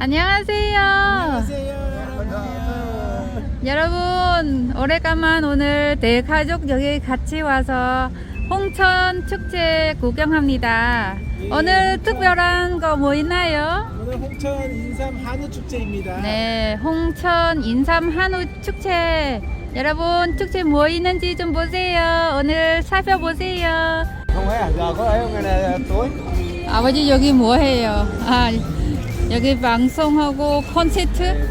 안녕하세요. 여러분, 오래간만 오늘 대가족 여기 같이 와서 홍천 축제 구경합니다. 오늘 특별한 거 뭐 있나요? 오늘 홍천 인삼 한우 축제입니다. 네, 홍천 인삼 한우 축제. 여러분, 축제 뭐 있는지 좀 보세요. 오늘 살펴보세요. 아버지 여기 뭐 해요? 아 여기 방송하고 콘서트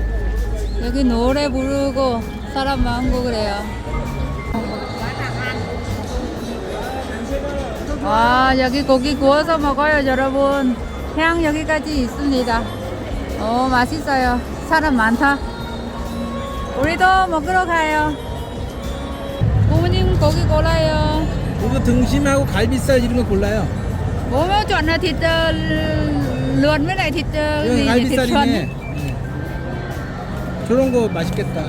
여기 노래 부르고 사람 많고 그래요. 와 여기 고기 구워서 먹어요 여러분. 향 여기까지 있습니다. 오 맛있어요. 사람 많다. 우리도 먹으러 가요. 부모님 고기 골라요. 이거 등심하고 갈비살 이런 거 골라요. Chọn là thịt 이건 갈비살이네. xuân. 네. 저런 거 맛있겠다.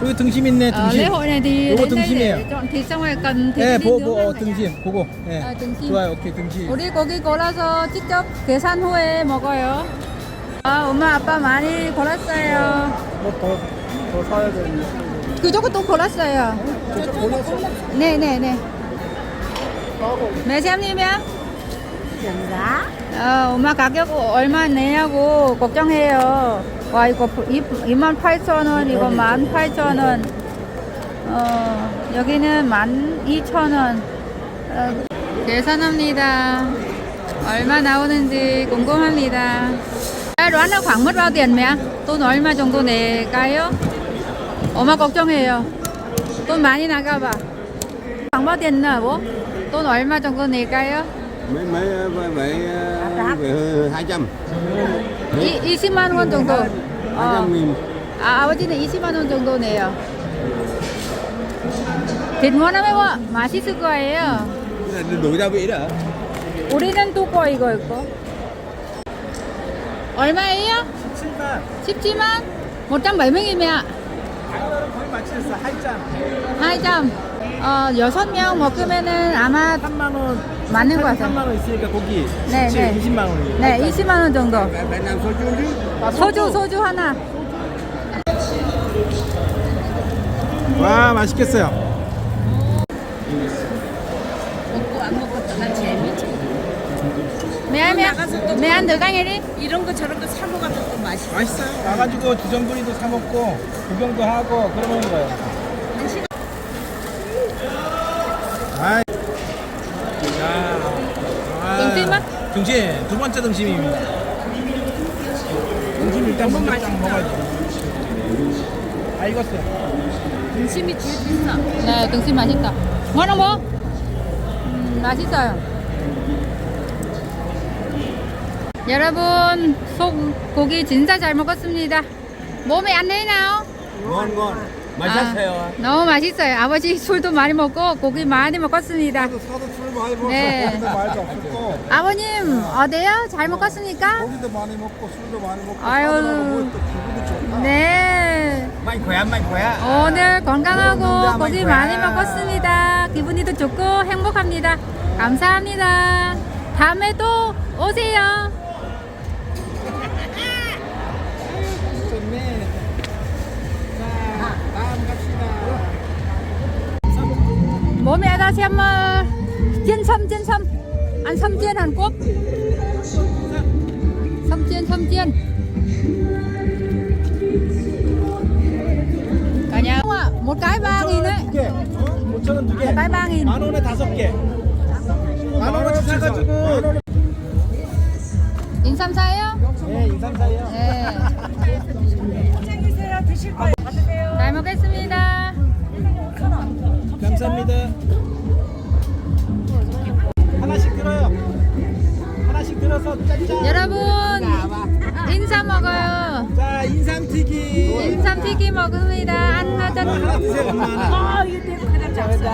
저기 등심 있네, Ở 등심. hội này thì 요거 đến đây 등심이에요. để chọn thịt xong rồi cần thịt 네, đi 보, nướng 보, lên 어. 등심, 그거. 네. 아, 등심. 좋아요, 오케이, 등심. 우리 고기 골라서 직접 계산 후에 먹어요. 아, 엄마 아빠 많이 골랐어요. 더, 더 사야 되는데. 그저거 또 골랐어요. 저 골랐어. 네, 네, 네. 매샘님이야? 어, 엄마 가격 얼마 내냐고 걱정해요. 와, 이거 2만 8천 원, 이거 1만 8천 원. 어, 여기는 1만 2천 원. 어, 계산합니다. 얼마 나오는지 궁금합니다. 아, khoảng mất bao tiền? 돈 얼마 정도 낼까요? 엄마 걱정해요. 돈 많이 나가봐. tiền nợ bố? 돈 얼마 정도 낼까요? Mấy mấy mấy hai trăm 이, 20만 원 정도. hai 어. trăm nghìn 아, 아버지는 20만 원 정도 내요. 뒷모나면 뭐 맛있을 거예요. đủ gia vị đó 우리는 두꺼 이거 있고. 얼마예요? 17만. 17만? 170이면 이거는 거의 맞췄어. 할장. 2점. 어, 6명 먹으면은 아마 3만 원. 맞는 거 같아요. 3만 원 있으니까 고기. 네, 17, 네. 20만 원이에요. 네, 20만 원 정도. số chu chứ 아, 소주 소주 하나. 와, 맛있겠어요. mẹ mẹ mẹ ăn thử cái này đi. 이런 거 저런 거 사 먹어도 또 맛있어. 맛있어요. 와가지고 주전부리도 사 먹고 구경도 하고 그러는 거예요. 아, 등심 아? 등심 두 번째 등심입니다. 등심 일단 먼저 딱 먹어야죠. 아 익었어요. 등심이 제일 비싸. 네, 등심 맛있다. không bố? 음, 맛있어요. 여러분, 소고기 진짜 잘 먹었습니다. 몸에 안 내나요? ngon ngon mà 아, 너무 맛있어요. 아버지 술도 많이 먹고 고기 많이 먹었습니다. 사도 술 많이 먹어 네. 고기도 말도 없었고 아버님 어때요? 잘 먹었습니까? 고기도 많이 먹고 술도 많이 먹고 아유. 좋다. 네. mạnh khỏe mạnh khỏe 오늘 건강하고 고기 많이 먹었습니다. 기분이 더 좋고 행복합니다. 감사합니다. 다음에 또 오세요. 몸에 다시 한번 chiên Hàn Quốc sâm chiên sâm chiên cả nhà một cái ba nghìn đấy 두 개. 5천 원두 개. một cái ba nghìn 만 원에 다섯 개. 만 원어치 사가지고. 인삼 사요? 네, 인삼 사이요. 네. 잘 먹겠습니다. 여러분 인삼 먹어요. 자, 인삼 튀김. 인삼 튀김 먹습니다. 하나. 하나. 아, 되고 그냥 잡사.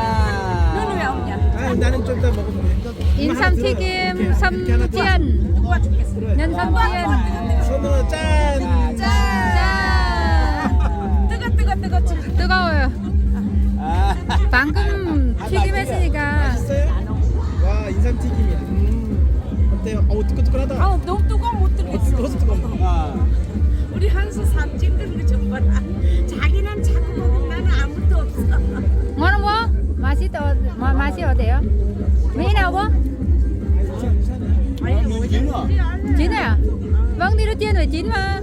너는 왜 없냐? 아, 나는 좀 이따 먹으면 돼. 인삼 튀김 섬지연 누가 죽겠어? nhân 선우 짠. 짠. 뜨거 뜨거 뜨거 뜨거. 뜨거워요. 방금 튀김 했으니까 맛있어요? 와, 인삼 튀김이야. 같아요. 어우 뜨끈뜨끈하다. 아 너무 뜨거워 못 들겠어. 아, 뜨거워서 뜨거워. 아. 우리 한수 삼 찍는 거 정말 아, 자기는 자꾸 먹고 나는 아무도 없어. 뭐는 뭐? 맛이 또 마, 뭐, 맛이 어때요? 메인하고 진아야. 왕리로 뛰어는 진마.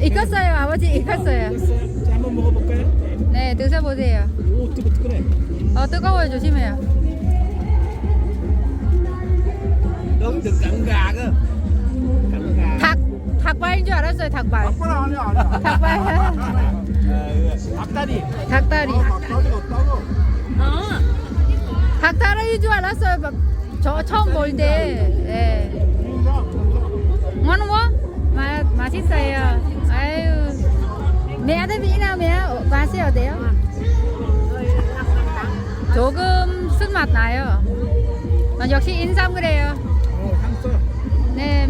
익었어요 아버지 익었어요. 자 한번 먹어볼까요? 네 드셔보세요. 오 뜨끈뜨끈해. 어 뜨거워요 조심해요. 너무 닭가. 닭 닭발인 줄 알았어요 닭발. 닭발 아니야, 아니야. 닭발. 닭다리. 닭다리. 닭다리 없다고. 어. 닭다리인 줄 알았어요. 막, 저 처음 볼 때. 예. ngon quá mà 맛있어요. 아유. mẹ thấy Mỹ nào mẹ 맛이 어때요? 조금 쓴맛 나요. 어, 역시 인삼 그래요. 네.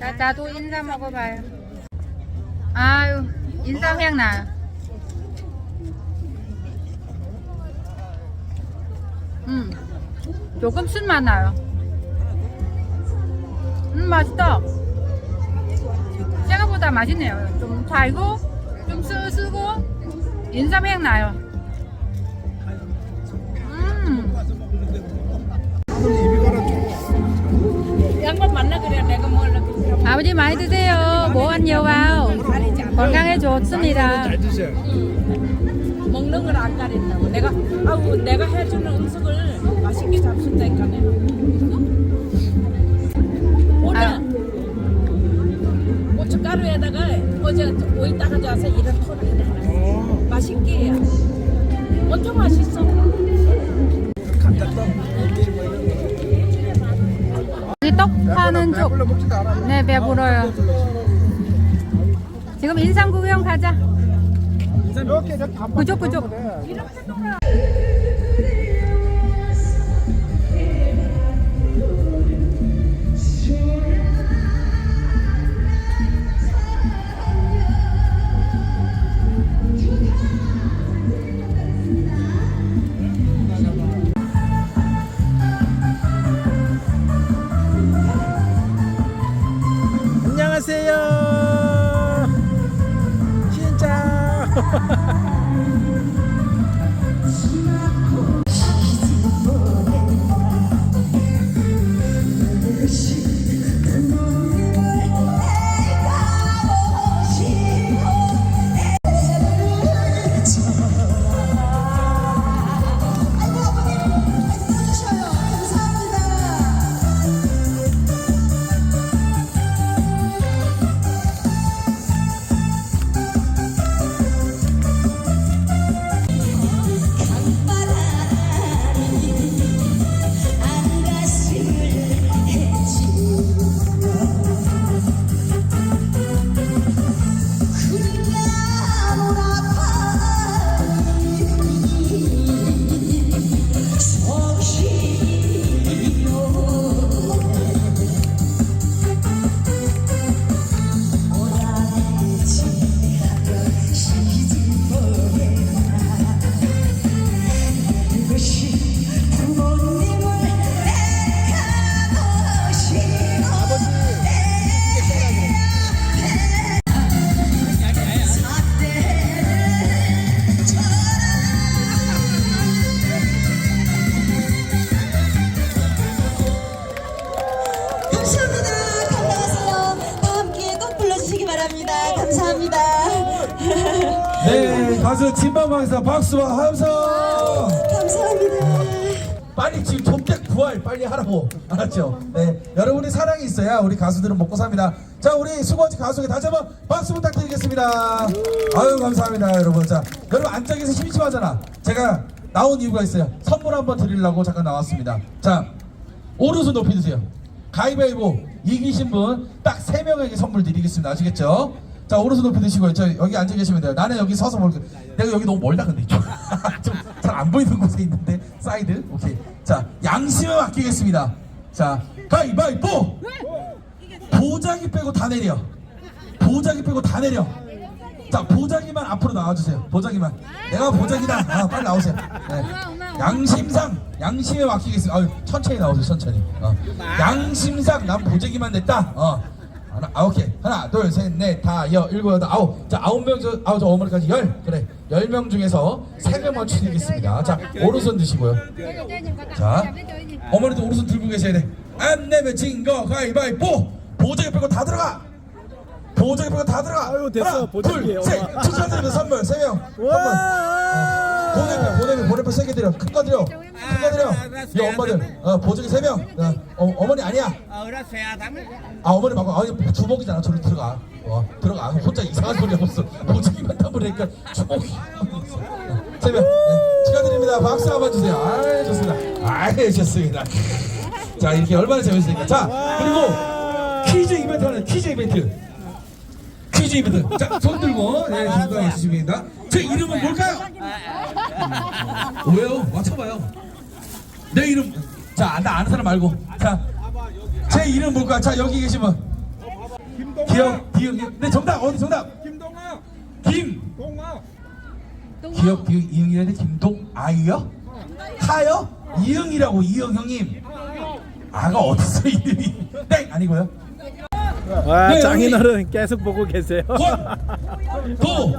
나, 나도 인삼 먹어봐요. 아유, 인삼 향 나요. 음, 조금 쓴맛 나요. 음, 맛있다. 생각보다 맛있네요. 좀 달고, 좀 쓰, 쓰고, 인삼 향 나요. 아버지 많이 드세요. 뭐안 nhiều vào. 건강에 좋습니다. 잘 드세요. 먹는 걸 안 가린다고. 내가 아우 내가 해주는 음식을 맛있게 잡순다니까네. 오늘 아. 고춧가루에다가 어제 오이 따가져와서 이런 토를 해놔. 어, 맛있게 해요. 엄청 맛있어. 감자떡. 떡 파는 쪽. 네, 배불러요. 지금 인삼 구경 가자. 그쪽, 그쪽. 가수 진방방에서 박수와 함성! 감사합니다. 빨리 지금 좀댁 부활 빨리 하라고 알았죠? 네, 여러분이 사랑이 있어야 우리 가수들은 먹고 삽니다. 자, 우리 수고하신 가수에게 다시 한번 박수 부탁드리겠습니다. 아유 감사합니다, 여러분. 자, 여러분 앉아 계서 심심하잖아. 제가 나온 이유가 있어요. 선물 한번 드리려고 잠깐 나왔습니다. 자, 오른손 높이 드세요. 가위바위보 이기신 분 딱 세 명에게 선물 드리겠습니다. 아시겠죠? 자 오른손 높이 드시고요. 저 여기 앉아 계시면 돼요. 나는 여기 서서 볼게. 내가 여기 너무 멀다 근데 좀잘 안 보이는 곳에 있는데 사이드. 오케이. 자 양심을 맡기겠습니다. 자 가위바위보. 보자기 빼고 다 내려. 보자기 빼고 다 내려. 자 보자기만 앞으로 나와주세요. 보자기만. 내가 보자기다. 아 빨리 나오세요. 네. 양심상 양심에 맡기겠습니다. 아유 천천히 나오세요. 천천히. 어. 양심상 난 보자기만 냈다. 어. 하나, 아 오케이 하나 둘 셋 넷 다 여 일곱 여덟 아홉 자 아홉 명저 아홉 저 어머니까지 열 그래 10명 중에서 3명만 추리겠습니다. 자, 오른손 드시고요. 자, 어머니도 오른손 들고 계셔야 돼. 안 내면 진거 가위바위보! 보조개 빼고 다 들어가! 보조개 빼고 다 들어가! 아유, 됐어. 하나, 보조개, 둘, 셋! 엄마. 축하드립니다. 선물 3명. 선물. 어, 보내면 보내면 보내면 세개 드려. 큰 거 드려. 큰 거 드려. 이 엄마들. 어, 보조개 세명. 어, 어머니 아니야. 아 어머니 말고 아니 주먹이잖아. 저리 들어가. 어, 들어가. 혼자 이상한 소리 하고 있어. 보조개만 담으니까 주먹이. 세명. 네, 축하드립니다. 박수 한번 주세요. 아 좋습니다. 아 좋습니다. 자 이렇게 얼마나 재밌으니까. 자 그리고 퀴즈 이벤트 하는 퀴즈 이벤트 퀴즈 이벤트 자손 들고 네 건강해 주십니다 제 이름은 뭘까요? 왜요? 맞춰봐요. 내 이름. 자, 나 아는 사람 말고. 자, 제 이름 뭘까? 자, 여기 계시면. 기억, 기억, 네, 정답, 어디 정답? 김동아. 김. 동아. 기억, 기억, 이응이라는 김동 아이요? 하요? 이응이라고, 이응 형님. 아가 어딨어, 이름이? 땡! 아니고요. 와 네, 장인어른 계속 보고 계세요. 권, 도.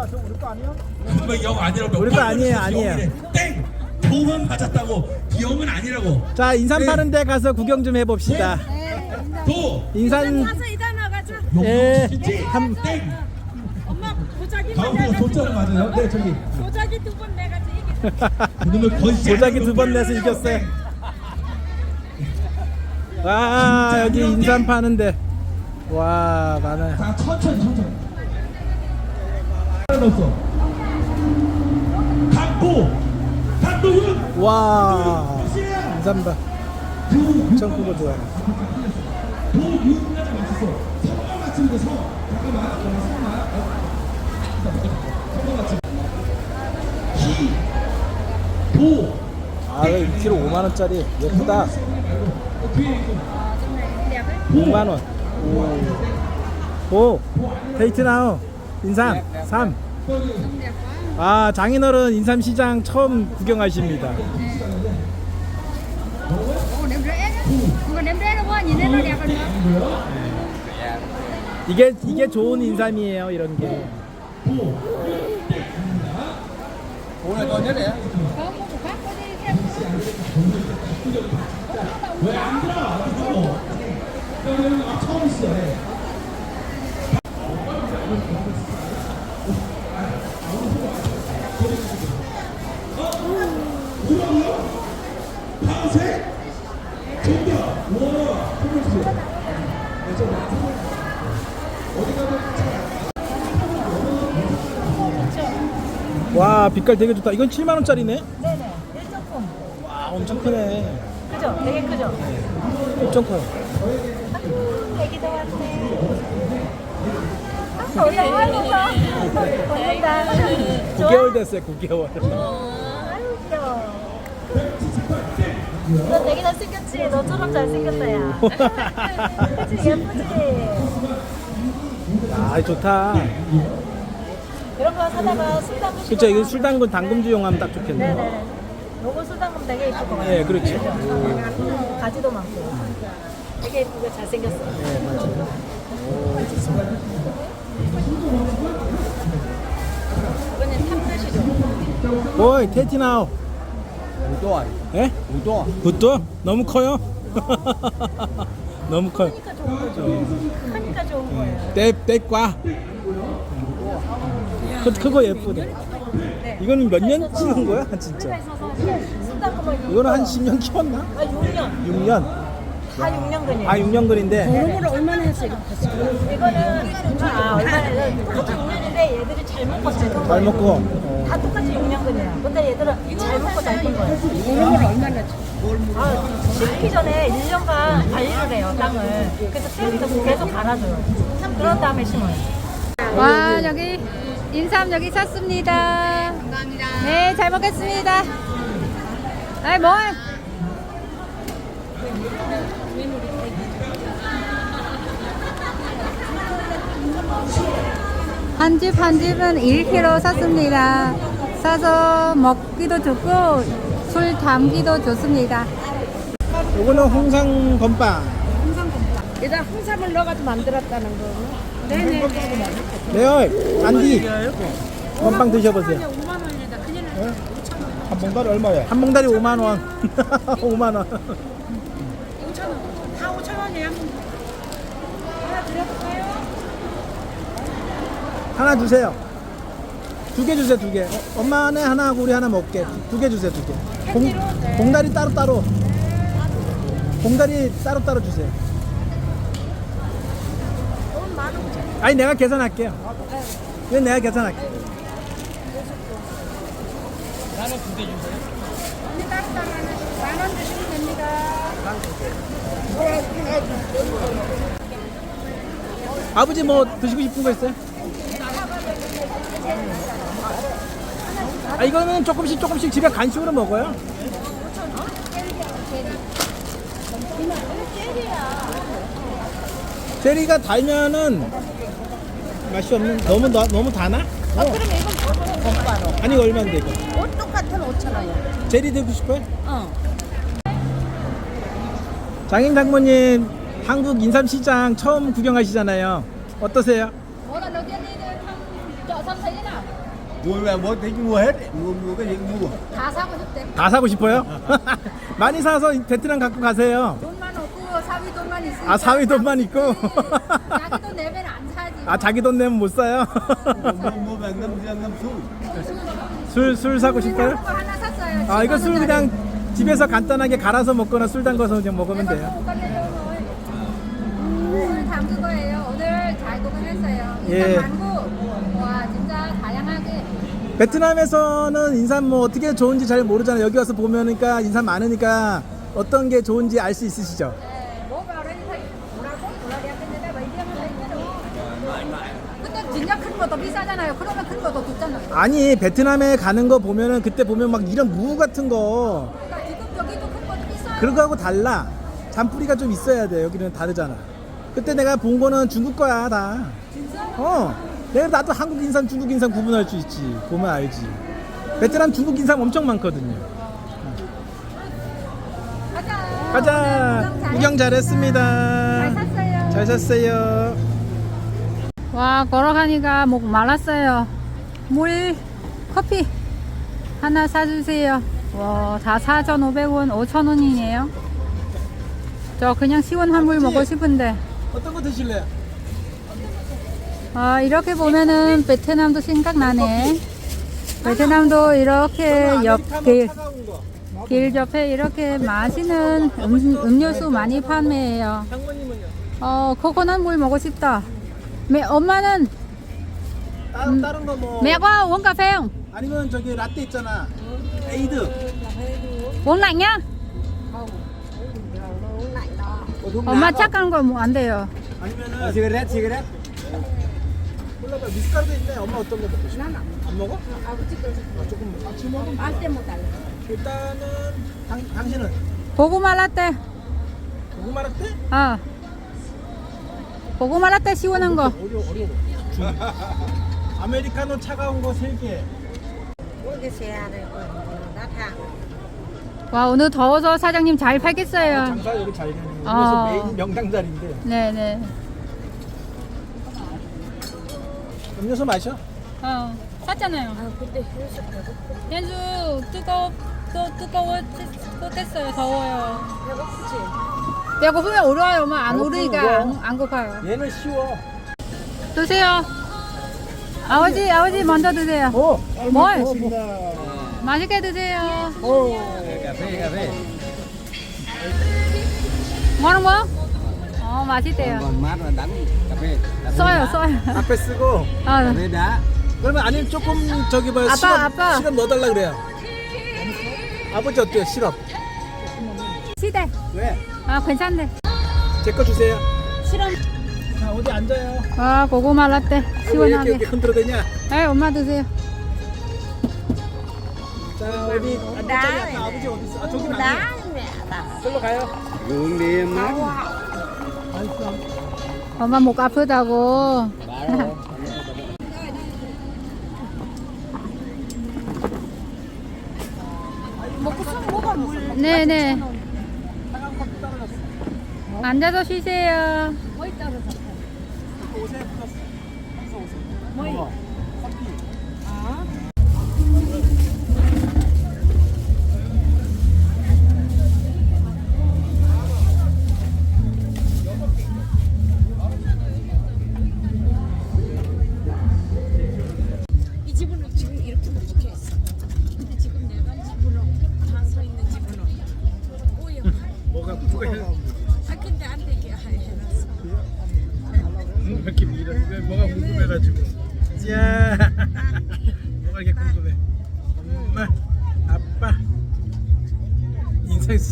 금방 영 아니라고. 우리 거번 아니에요, 아니에요. 땡! 도만 맞았다고. 영은 아니라고. 자 인삼 네. 파는 데 가서 구경 좀 해봅시다. 도. 인삼 가서 이다 나가자. 예. 예. 한- 땡. 엄마 도자기 다음 거 도짜는 맞아요. 네 저기. 도자기 두 번. 그러면 거의 도자기 두 번 내서 이겼어요. 와 여기 인삼 파는데 와 많아요. 자 천천히 천천히. 하나 없어. 강도. 강도윤. 와 인삼 봐. 엄청 크고 좋아요. 도윤까지 맞췄어. 성만 맞추는 거 성. 잠깐만. 어. 성만 맞추. 기. 도. 아 이거 1kg 5만 원짜리 예쁘다. 어, 뒤에 있고. 6만 원. 오. 오. 데이트 나우. 인삼 3. 아 장인어른 인삼 시장 처음 구경하십니다. 이게 이게 좋은 인삼이에요 이런 게. 방색. 정답. 와. 손을 주세요. 네, 저와 빛깔 되게 좋다. 이건 7만 원짜리네. 네네. 1.9. 와 엄청 크네. 그죠? 되게 크죠? 엄청 커요. 애기도 왔네. 아, 우리 엄마가 보낸다. 9개월 됐어요. 9개월. 아유, 귀여워. 너 되게 잘생겼지? 너처럼 잘생겼다, 야. 그치? 예쁘지? 아 좋다. 이런 거 사다가 술 담그시고. 그쵸 이거 술 담근 당금주용 하면 딱 좋겠네. 네네. 요거 술 담그면 되게 예쁠 것 같아요. 네 그렇죠. 가지도 많고. 되게 예쁘게 잘생겼어요. 네 맞아요. 이번엔? 오이 테티나우. 우도아 예? 우도아 굿도? 너무 커요? 너무 커요. 크니까 좋은 거죠. 크니까 좋은 거예요. 떼 떼과. 크, 크고 예쁘네. 이거는 몇년 찍은 거야 진짜? 있어서 이거는 한 10년 키웠나? 아, 6년. 6년. 다 6년 근이에요. 아 6년 근인데. 이거는 얼마나 했어 이거 이거는 아 얼마나 똑같이 6년인데 얘들이 잘 먹고 잘 큰 잘 거예요. 먹고. 어. 다 똑같이 6년근이야. 근데 얘들은 잘 먹고 잘 큰 거예요. 이거는 얼마나 아, 심기 전에 1년간 관리를 해요, 땅을. 그래서 테스트 계속 갈아줘요. 그런 다음에 심어요. 와 여기 인삼 여기 샀습니다. 감사합니다. 네 잘 먹겠습니다. 아이 뭐? 한 집 한 집은 1kg 샀습니다. 사서 먹기도 좋고 술 담기도 좋습니다. 요거는 홍상 건빵. 얘다 홍삼을 넣어가지고 만들었다는 거. 네요. 안디. 건빵 드셔보세요. 5만 원이다. 큰일 났다. 한 봉다리 얼마야? 한 봉다리 5만 원. 5만 원. 5천 원. 다 5천 원이에요. 한 번. 하나 드려볼까요? 하나 주세요. 두 개 주세요, 두 개. 어, 엄마네 하나 하고 우리 하나 먹게. 두 개 주세요, 두 개. 봉, 봉다리 따로 따로. 봉다리 따로 따로 주세요. 아니 내가 계산할게요. 이건 내가 계산할게. 언니 따로따로 만원 주시면 됩니다. 아버지 뭐 드시고 싶은 거 있어요? 아 이거는 조금씩 조금씩 집에 간식으로 먹어요. 제리가 달면은 맛이 없는 너무 너, 너무 다나? 어. 그럼 이건 아니 이거 얼마인데 이거? 옷 똑같은 5천 원이요. 제리 드고 싶어요? 어. 장인 장모님 한국 인삼시장 처음 구경하시잖아요. 어떠세요? Mua hết mua mua cái gì cũng mua 다 사고 싶대. 다 사고 싶어요? 많이 사서 베트남 갖고 가세요. 돈만 없고 사위 돈만 있으니까. 아 사위 돈만 있고. 자기 돈 내면 안 사지. 아 자기 돈 내면 못 사요. ngâm ra ngâm xui 술술 사고 싶어요? 거 하나 샀어요. 아 이거 술 그냥 집에서 간단하게 갈아서 먹거나 술 담가서 그냥 먹으면 돼요. 오늘 담그 거예요. 오늘 잘 구경했어요. 예. 망고. 베트남에서는 인삼 뭐 어떻게 좋은지 잘 모르잖아요. 여기 와서 보면니까 인삼 많으니까 어떤 게 좋은지 알 수 있으시죠? 네, 뭐가 어려서 뭐라고 뭐라고 했는데 뭐 이름은 근데 진짜 큰 거 더 비싸잖아요. 그러면 큰 거 더 좋잖아요. 아니 베트남에 가는 거 보면은 그때 보면 막 이런 무 같은 거 그러니까 지금 여기도 큰 거도 비싸요. 그런 거하고 달라. 잔뿌리가 좀 있어야 돼. 여기는 다르잖아. 그때 내가 본 거는 중국 거야 다. 진짜? 어. 내가 나도 한국 인삼, 중국 인삼 구분할 수 있지. 보면 알지. 베트남 중국 인삼 엄청 많거든요. 가자. 가자. 구경 잘했습니다. 잘 샀어요. 잘 샀어요. 와 걸어가니까 목 말랐어요. 물, 커피 하나 사주세요. 와, 다 4,500원, 5,000원이네요. 저 그냥 시원한 물 먹고 싶은데. 어떤 거 드실래요? 아, 이렇게 보면은 베트남도 생각나네. 베트남도 이렇게 옆길, 길 옆에 이렇게 맛있는 음, 음료수 많이 판매해요. 어, 코코넛 물 먹고 싶다. 매, 엄마는 다른 다른 거 뭐? mẹ có uống cà phê không? 아니면 저기 라떼 있잖아. 에이드. lạnh nhá. 엄마 착한 거 뭐 안 돼요. 아니면은 cigarette cigarette 몰라봐 미숫가루도 있네. 엄마 어떤 거 먹고 싶어? 안 먹어? 아, 조금 먹어. 같이 먹으면 일단은 당, 당신은 고구마 라떼. 고구마 라떼? 어. 고구마 라떼 시원한 거. 어려워 어려워. 중. 아메리카노 차가운 거 3개. 와 오늘 더워서 사장님 잘 팔겠어요. 장사 여기 잘 되네. 여기서 아. 메인 명당 자리인데. 네네. 음료수 마셔. 어 샀잖아요. 아 그때 현수 뜨거 또 뜨거워 됐어요. 더워요. 배고프지? 배고프면 울어요. 엄마 안 배고프면 울으니까 울어. 안, 안 고파요. 얘는 쉬워. 드세요. 아버지 아버지 먼저 드세요. 오. 뭘? 고맙습니다. 맛있게 드세요. 오. cà phê 뭐하는 거야? 어 맛있대요. còn mát là đắng cà phê cà phê 써요 đá. 써요. 앞에 쓰고 아, cà phê đá 그러면 아니면 조금 저기 뭐야 아빠, 시럽 아빠. 시럽 넣어달라 그래요. 아버지 어때요 시럽? 시대. 왜? 아 괜찮네. 제 거 주세요. 싫어. 자 어디 앉아요. 아 고구마 라떼 아이고, 왜 이렇게, 시원하게. 이렇게 흔들어 대냐? 에 엄마 드세요. 자 어디 앉았잖아. 아까 아버지 어디 있어? 아 저기 아니에요. 저로 가요. hướng đi mát 엄마 목 아프다고. 네네. 앉아서 쉬세요. 옷에 붙었어. 어서 오세요. 뭐? 커피. 아.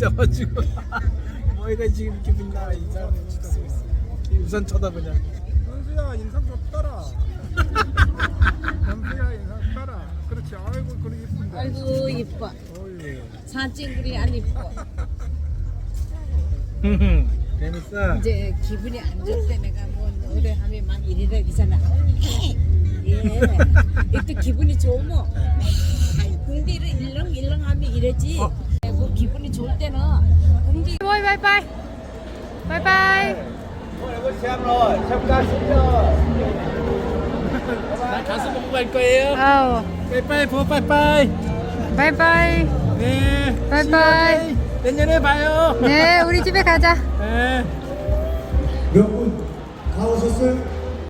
써가지고 뭐가 지금 기분 나 인상 쓰고 있어 우선 쳐다보냐 현수야 인상 좋더라 현수야 인상 따라 그렇지 아이고 그래 이쁜데 아이고 이뻐. 어이 사진 그리 안 이뻐. 재밌어 이제 기분이 안 좋을 때 내가 뭐 노래하면 막 이리라 기잖아. 예. 이때 기분이 좋으면 궁디를 일렁일렁 하면 이러지. 그 기분이 좋을 때는 궁디 Bôi bye bye. Bye bye. 나 가수 보고 갈 거예요 아우. 빠이빠이 보 빠이빠이 bye. 네 bye. 내년에 봐요 네, 우리 집에 가자. 네 몇 분 다 오셨어요?